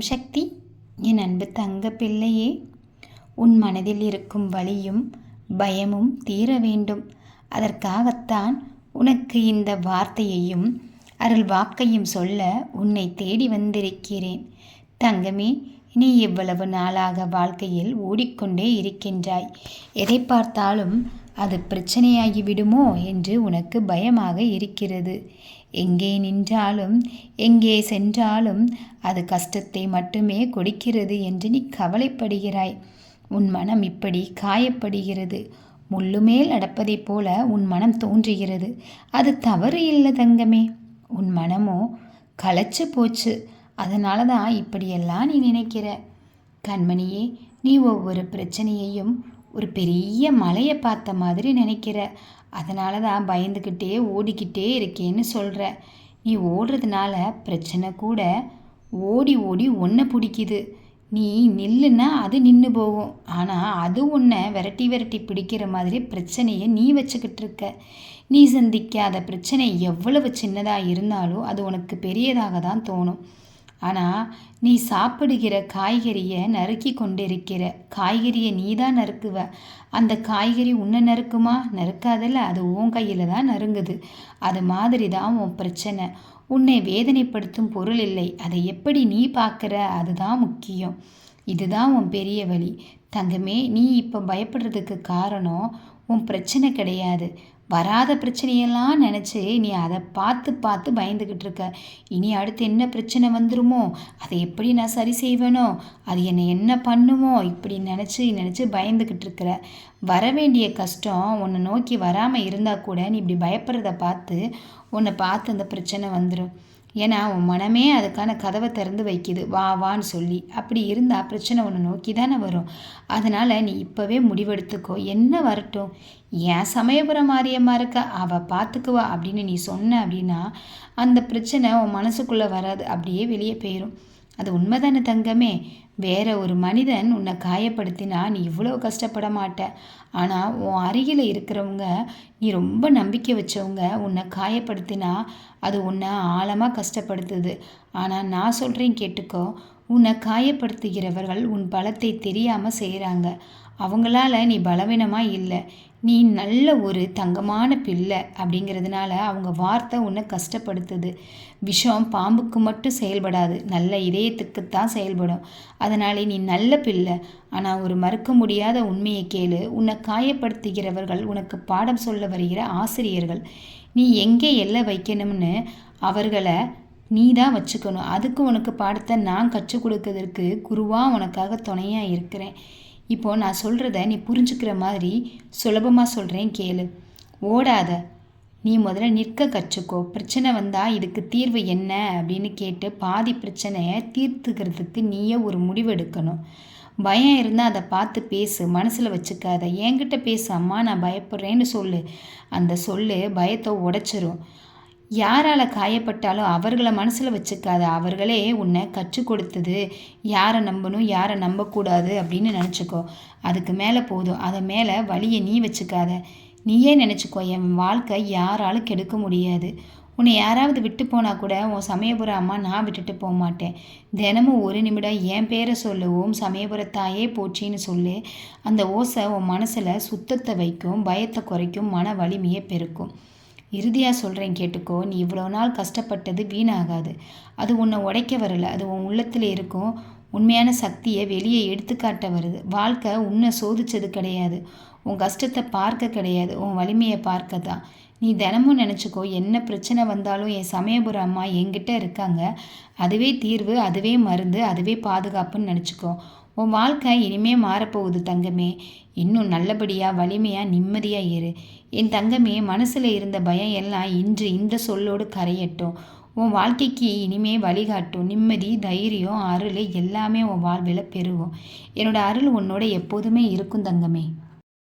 ஓம் சக்தி என் அன்பு தங்க பிள்ளையே உன் மனதில் இருக்கும் வழியும் பயமும் தீர வேண்டும். அதற்காகத்தான் உனக்கு இந்த வார்த்தையையும் அருள் வாக்கையும் சொல்ல உன்னை தேடி வந்திருக்கிறேன். தங்கமே நீ இவ்வளவு நாளாக வாழ்க்கையில் ஓடிக்கொண்டே இருக்கின்றாய். எதை பார்த்தாலும் அது பிரச்சனையாகிவிடுமோ என்று உனக்கு பயமாக இருக்கிறது. எங்கே நின்றாலும் எங்கே சென்றாலும் அது கஷ்டத்தை மட்டுமே கொடுக்கிறது என்று நீ கவலைப்படுகிறாய். உன் மனம் இப்படி காயப்படுகிறது. முள்ளுமேல் நடப்பதைப் போல உன் மனம் தோன்றுகிறது. அது தவறு இல்லை தங்கமே. உன் மனமோ களைச்சு போச்சு. அதனால தான் இப்படியெல்லாம் நீ நினைக்கிற. கண்மணியே நீ ஒவ்வொரு பிரச்சனையையும் ஒரு பெரிய மலையை பார்த்த மாதிரி நினைக்கிற. அதனால தான் பயந்துக்கிட்டே ஓடிக்கிட்டே இருக்கேன்னு சொல்கிற நீ ஓடுறதுனால பிரச்சனை கூட ஓடி ஓடி ஒன்றை பிடிக்குது. நீ நில்லுன்னா அது நின்று போகும். ஆனால் அது உன்னை விரட்டி விரட்டி பிடிக்கிற மாதிரி பிரச்சனையை நீ வச்சுக்கிட்டு இருக்க. நீ சந்திக்காத பிரச்சனை எவ்வளவு சின்னதாக இருந்தாலும் அது உனக்கு பெரியதாக தான் தோணும். ஆனால் நீ சாப்பிடுகிற காய்கறியை நறுக்கி கொண்டிருக்கிற. காய்கறியை நீ தான் நறுக்குவ. அந்த காய்கறி உன்னை நறுக்குமா? நறுக்காதல்ல அது உன் கையில் தான் நறுங்குது. அது மாதிரி தான் உன் பிரச்சனை. உன்னை வேதனைப்படுத்தும் பொருள் இல்லை. அதை எப்படி நீ பார்க்குற? அதுதான் முக்கியம். இதுதான் உன் பெரிய வழி. தங்கமே நீ இப்போ பயப்படுறதுக்கு காரணம் உன் பிரச்சனை கிடையாது. வராத பிரச்சனையெல்லாம் நினச்சி நீ அதை பார்த்து பார்த்து பயந்துக்கிட்டு இருக்க. இனி அடுத்து என்ன பிரச்சனை வந்துருமோ அதை எப்படி நான் சரி செய்வேனோ அது என்னை என்ன பண்ணுமோ இப்படி நினச்சி நினச்சி பயந்துக்கிட்டு இருக்கிற. வர வேண்டிய கஷ்டம் உன்னை நோக்கி வராமல் இருந்தால் கூட நீ இப்படி பயப்படுறத பார்த்து உன்னை பார்த்து அந்த பிரச்சனை வந்துடும் ஏன்னா உன் மனமே அதுக்கான கதவை திறந்து வைக்குது. வா வான்னு சொல்லி. அப்படி இருந்தால் பிரச்சனை ஒன்று நோக்கி தானே வரும். அதனால் நீ இப்போவே முடிவெடுத்துக்கோ. என்ன வரட்டும்? ஏன் சமயபுரம் மாரியம்மா இருக்க? அவள் பார்த்துக்குவா அப்படின்னு நீ சொன்ன அப்படின்னா அந்த பிரச்சனை உன் மனசுக்குள்ளே வராது. அப்படியே வெளியே போயிடும் அது உண்மைதானே தங்கமே? வேற ஒரு மனிதன் உன்னை காயப்படுத்தினா நீ இவ்வளோ கஷ்டப்பட மாட்ட. ஆனால் உன் அருகில் இருக்கிறவங்க நீ ரொம்ப நம்பிக்கை வச்சவங்க உன்னை காயப்படுத்தினா அது உன்னை ஆழமாக கஷ்டப்படுத்துது. ஆனால் நான் சொல்கிறேன் கேட்டுக்கோ. உன்னை காயப்படுத்துகிறவர்கள் உன் பலத்தை தெரியாமல் செய்கிறாங்க அவங்களால நீ பலவீனமாக இல்லை. நீ நல்ல ஒரு தங்கமான பிள்ளை அப்படிங்கிறதுனால அவங்க வார்த்தை உன்னை கஷ்டப்படுத்துது. விஷம் பாம்புக்கு மட்டும் செயல்படாது. நல்ல இதயத்துக்குத்தான் செயல்படும். அதனாலே நீ நல்ல பிள்ளை. ஆனால் ஒரு மறுக்க முடியாத உண்மையை கேளு. உன்னை காயப்படுத்துகிறவர்கள் உனக்கு பாடம் சொல்ல வருகிற ஆசிரியர்கள். நீ எங்கே எல்லை வைக்கணும்னு அவர்களை நீ தான் வச்சுக்கணும். அதுக்கு உனக்கு பாடத்தை நான் கற்றுக் கொடுக்கறதற்கு குருவாக உனக்காக துணையாக இருக்கிறேன். இப்போது நான் சொல்கிறத நீ புரிஞ்சுக்கிற மாதிரி சுலபமாக சொல்கிறேன் கேளு. ஓடாத. நீ முதல்ல நிற்க கற்றுக்கோ. பிரச்சனை வந்தால் இதுக்கு தீர்வு என்ன அப்படின்னு கேட்டு பாதி பிரச்சனையை தீர்த்துக்கிறதுக்கு நீயே ஒரு முடிவெடுக்கணும். பயம் இருந்தால் அதை பார்த்து பேசு. மனசில் வச்சுக்காத. என்கிட்ட பேசு அம்மா நான் பயப்படுறேன்னு சொல்லு. அந்த சொல்லு பயத்தை உடைச்சிரும். யாரால் காயப்பட்டாலும் அவர்களை மனசில் வச்சுக்காத. அவர்களே உன்னை கற்றுக் கொடுத்தது. யாரை நம்பணும் யாரை நம்பக்கூடாது அப்படின்னு நினச்சிக்கோ. அதுக்கு மேலே போதும். அதை மேலே வழியை நீ வச்சுக்காத. நீயே நினச்சிக்கோ என் வாழ்க்கை யாராலும் கெடுக்க முடியாது. உன்னை யாராவது விட்டு போனால் கூட உன் சமயபுர அம்மா நான் விட்டுட்டு போக மாட்டேன். தினமும் ஒரு நிமிடம் என் பேரை சொல்லு ஓம் சமயபுரத்தாயே போச்சின்னு சொல்லு. அந்த ஓசை உன் மனசில் சுத்தத்தை வைக்கும் பயத்தை குறைக்கும் மன வலிமையை பெருக்கும். இறுதியாக சொல்கிறேன் கேட்டுக்கோ நீ இவ்வளோ நாள் கஷ்டப்பட்டது வீணாகாது. அது உன்னை உடைக்க வரல அது உன் உள்ளத்தில் இருக்கும். உண்மையான சக்தியை வெளியே எடுத்துக்காட்ட வருது. வாழ்க்கை உன்னை சோதிச்சது கிடையாது. உன் கஷ்டத்தை பார்க்க கிடையாது. உன் வலிமையை பார்க்க தான் நீ தினமும் நினச்சிக்கோ என்ன பிரச்சனை வந்தாலும் என் சமயபுர அம்மா என்கிட்ட இருக்காங்க. அதுவே தீர்வு அதுவே மருந்து அதுவே பாதுகாப்புன்னு நினச்சிக்கோ. உன் வாழ்க்கை இனிமே மாறப்போகுது தங்கமே. இன்னும் நல்லபடியாக வலிமையாக நிம்மதியாக இரு. என் தங்கமே மனசில் இருந்த பயம் எல்லாம் இன்று இந்த சொல்லோடு கரையட்டும். உன் வாழ்க்கைக்கு இனிமே வழிகாட்டும். நிம்மதி தைரியம் அருள் எல்லாமே உன் வாழ்வில் பெருகும். என்னோட அருள் உன்னோட எப்போதுமே இருக்கும் தங்கமே.